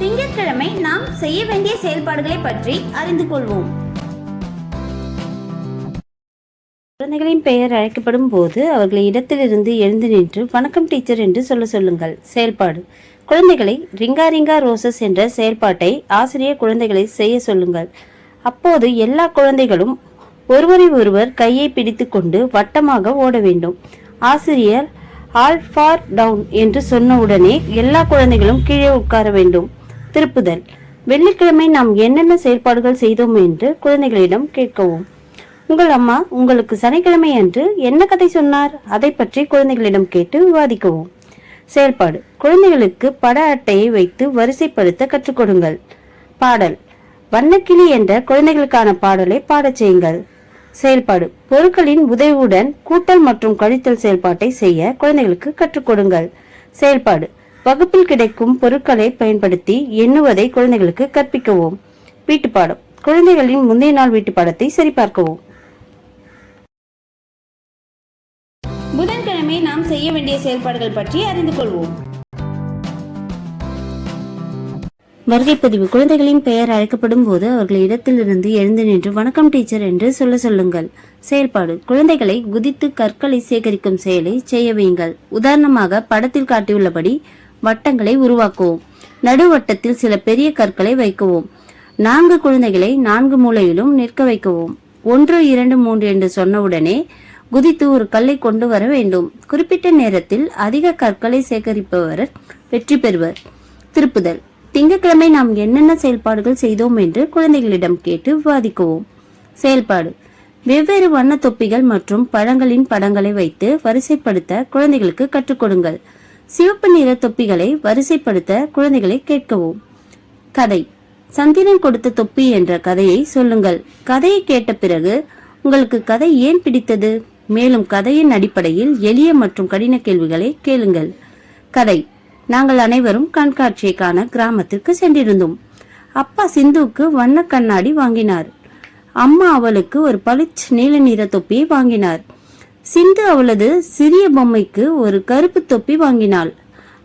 திங்கட்கிழமை நாம் செய்ய வேண்டிய செயல்பாடுகளை பற்றி அறிந்து கொள்வோம். குழந்தைகளின் பெயர் அழைக்கப்படும் போது அவர்களை இடத்திலிருந்து எழுந்து நின்று வணக்கம் டீச்சர் என்று சொல்ல சொல்லுங்கள். செயல்பாடு. குழந்தைகளை ரிங்கா ரிங்கா ரோசஸ் என்ற செயல்பாட்டை ஆசிரியர் குழந்தைகளை செய்ய சொல்லுங்கள். அப்போது எல்லா குழந்தைகளும் ஒருவரை ஒருவர் கையை பிடித்துக்கொண்டு வட்டமாக ஓட வேண்டும். ஆசிரியர் ஆல் ஃபார் டவுன் என்று சொன்ன உடனே எல்லா குழந்தைகளும் கீழே உட்கார வேண்டும். திருப்புதல். வெள்ளிக்கிழமை நாம் என்னென்ன செயல்பாடுகள் செய்தோம் என்று குழந்தைகளிடம் கேட்கவும். உங்கள் அம்மா உங்களுக்கு சனிக்கிழமை அன்று என்ன கதை சொன்னார்? அதை பற்றி குழந்தைகளிடம் கேட்டு விவாதிக்கவும். செயல்பாடு. குழந்தைகளுக்கு பட அட்டையை வைத்து வரிசைப்படுத்த கற்றுக் கொடுங்கள். பாடல். வண்ணக்கிளி என்ற குழந்தைகளுக்கான பாடலை பாடச் செய்யுங்கள். செயல்பாடு. பொருட்களின் உதவியுடன் கூட்டல் மற்றும் கழித்தல் செயல்பாட்டை செய்ய குழந்தைகளுக்கு கற்றுக் கொடுங்கள். செயல்பாடு. வகுப்பில் கிடைக்கும் பொருட்களை பயன்படுத்தி எண்ணுவதை குழந்தைகளுக்கு கற்பிக்கவும். வீட்டுப்பாடம். குழந்தைகளின் முந்தைய நாள் வீட்டுப்பாடத்தை சரிபார்க்கவும். புதன்கிழமை நாம் செய்ய வேண்டிய செயல்பாடுகள் பற்றி அறிந்து கொள்வோம். வருகைப்பதிவு குழந்தைகளின் பெயர் அழைக்கப்படும் போது அவர்கள் இடத்திலிருந்து எழுந்து நின்று வணக்கம் டீச்சர் என்று சொல்ல சொல்லுங்கள். செயல்பாடு. குழந்தைகளை குதித்து கற்களை சேகரிக்கும் செயலை செய்ய வையுங்கள். உதாரணமாக படத்தில் காட்டியுள்ளபடி வட்டங்களை உருவாக்குவோம். நடுவட்டத்தில் சில பெரிய கற்களை வைக்கவும். நான்கு குழந்தைகளை நான்கு மூலையிலும் நிற்க வைக்கவும். ஒன்று இரண்டு மூன்று என்று சொன்னவுடனே குதித்து ஒரு கல்லை கொண்டு வர வேண்டும். குறிப்பிட்ட நேரத்தில் அதிக கற்களை சேகரிப்பவர் வெற்றி பெறுவர். திருப்புதல். திங்கட்கிழமை நாம் என்னென்ன செயல்பாடுகள் செய்தோம் என்று குழந்தைகளிடம் கேட்டு விவாதிக்கவும். செயல்பாடு. வெவ்வேறு வண்ண தொப்பிகள் மற்றும் பழங்களின் படங்களை வைத்து வரிசைப்படுத்த குழந்தைகளுக்கு கற்றுக் கொடுங்கள். சிவப்பு நிற தொப்பிகளை வரிசைப்படுத்த குழந்தைகளை கேட்கவும். கதை. சந்திரன் கொடுத்த தொப்பி என்ற கதையை சொல்லுங்கள். கதையை கேட்ட பிறகு உங்களுக்கு கதை ஏன் பிடித்தது? மேலும் கதையின் அடிப்படையில் எளிய மற்றும் கடின கேள்விகளை கேளுங்கள். கதை. நாங்கள் அனைவரும் கண்காட்சியை காண கிராமத்திற்கு சென்றிருந்தோம். அப்பா சிந்துவுக்கு வண்ண கண்ணாடி வாங்கினார். அம்மா அவளுக்கு ஒரு பளிச் நீல நிற தொப்பியை வாங்கினார். சிந்து அவளது சிறிய பொம்மைக்கு ஒரு கருப்பு தொப்பி வாங்கினாள்.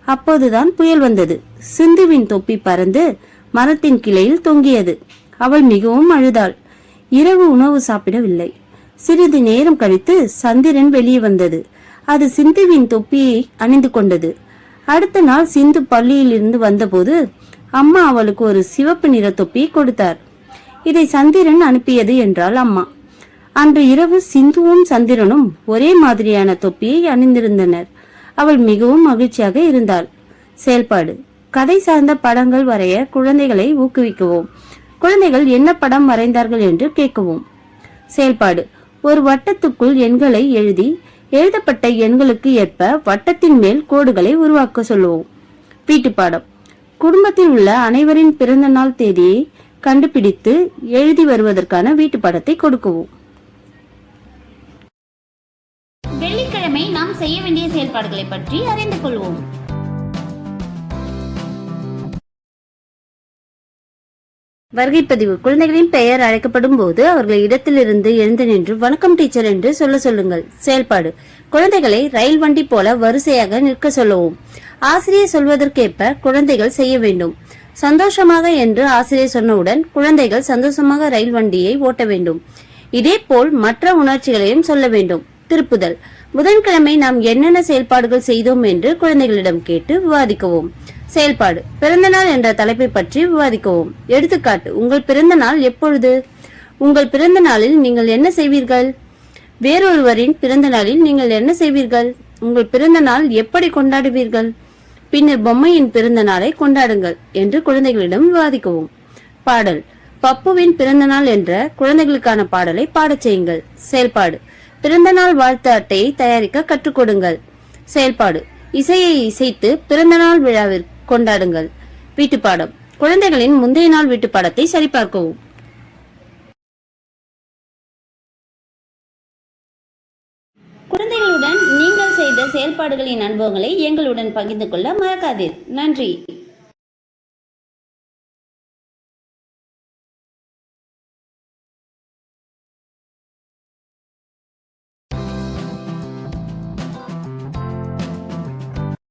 அப்போதுதான் புயல் வந்தது. சிந்துவின் தொப்பி பறந்து மரத்தின் கிளையில் தொங்கியது. அவள் மிகவும் அழுதாள். இரவு உணவு சாப்பிடவில்லை. சிறிது நேரம் கழித்து சந்திரன் வெளியே வந்தது. அது சிந்துவின் தொப்பியை அணிந்து கொண்டது. அடுத்த நாள் சிந்து பள்ளியிலிருந்து வந்தபோது அம்மா அவளுக்கு ஒரு சிவப்பு நிற தொப்பியை கொடுத்தார். இதை சந்திரன் அனுப்பியது என்றாள் அம்மா. அன்று இரவு சிந்துவும் சந்திரனும் ஒரே மாதிரியான தொப்பியை அணிந்திருந்தனர். அவள் மிகவும் மகிழ்ச்சியாக இருந்தாள். செயல்பாடு. கதை சார்ந்த படங்கள் வரைய குழந்தைகளை ஊக்குவிக்கவும் குழந்தைகள் என்ன படம் வரைந்தார்கள் என்று கேட்கவும். செயல்பாடு. ஒரு வட்டத்துக்குள் எண்களை எழுதி எழுதப்பட்ட எண்களுக்கு ஏற்ப வட்டத்தின் மேல் கோடுகளை உருவாக்க சொல்லுவோம். வீட்டுப்பாடம். குடும்பத்தில் உள்ள அனைவரின் பிறந்த நாள் தேதியை கண்டுபிடித்து எழுதி வருவதற்கான வீட்டுப்பாடத்தை கொடுக்கவும். வெள்ளிக்கிழமை நாம் செய்ய வேண்டிய செயல்பாடுகளை பற்றி அறிந்து கொள்வோம். வருகைப்பதிவு குழந்தைகளின் பெயர் அழைக்கப்படும் போது அவர்கள் இடத்திலிருந்து எழுந்து நின்று வணக்கம் டீச்சர் என்று சொல்ல சொல்லுங்கள். செயல்பாடு. குழந்தைகளை ரயில் வண்டி போல வரிசையாக நிற்க சொல்லவும். ஆசிரியர் சொல்வதற்கேற்ப குழந்தைகள் செய்ய வேண்டும். சந்தோஷமாக என்று ஆசிரியர் சொன்னவுடன் குழந்தைகள் சந்தோஷமாக ரயில் வண்டியை ஓட்ட வேண்டும். இதேபோல் மற்ற உணர்ச்சிகளையும் சொல்ல வேண்டும். திருப்புதல். புதன்கிழமை நாம் என்னென்ன செயல்பாடுகள் செய்தோம் என்று குழந்தைகளிடம் கேட்டு விவாதிக்கவும். செயல்பாடு. பிறந்தநாள் என்ற தலைப்பை பற்றி விவாதிக்கவும். எடுத்துக்காட்டு. உங்கள் பிறந்த நாள் எப்பொழுது? உங்கள் பிறந்த நாளில் நீங்கள் என்ன செய்வீர்கள்? வேறொருவரின் பிறந்த நாளில் நீங்கள் என்ன செய்வீர்கள்? உங்கள் பிறந்த நாள் எப்படி கொண்டாடுவீர்கள்? பின்னர் பொம்மையின் பிறந்த நாளை கொண்டாடுங்கள் என்று குழந்தைகளிடம் விவாதிக்கவும். பாடல். பப்புவின் பிறந்த நாள் என்ற குழந்தைகளுக்கான பாடலை பாடச் செய்யுங்கள். செயல்பாடு. பிறந்தநாள் வாழ்த்து அட்டையை தயாரிக்க கற்றுக் கொடுங்கள். செயல்பாடு. இசையை இசைத்து பிறந்தநாள் விழாவில் கொண்டாடுங்கள். வீட்டுப்பாடம் குழந்தைகளின் முந்தைய நாள் வீட்டு சரிபார்க்கவும். குழந்தைகளுடன் நீங்கள் செய்த செயல்பாடுகளின் அனுபவங்களை எங்களுடன் பகிர்ந்து கொள்ள மறக்காதீர். நன்றி.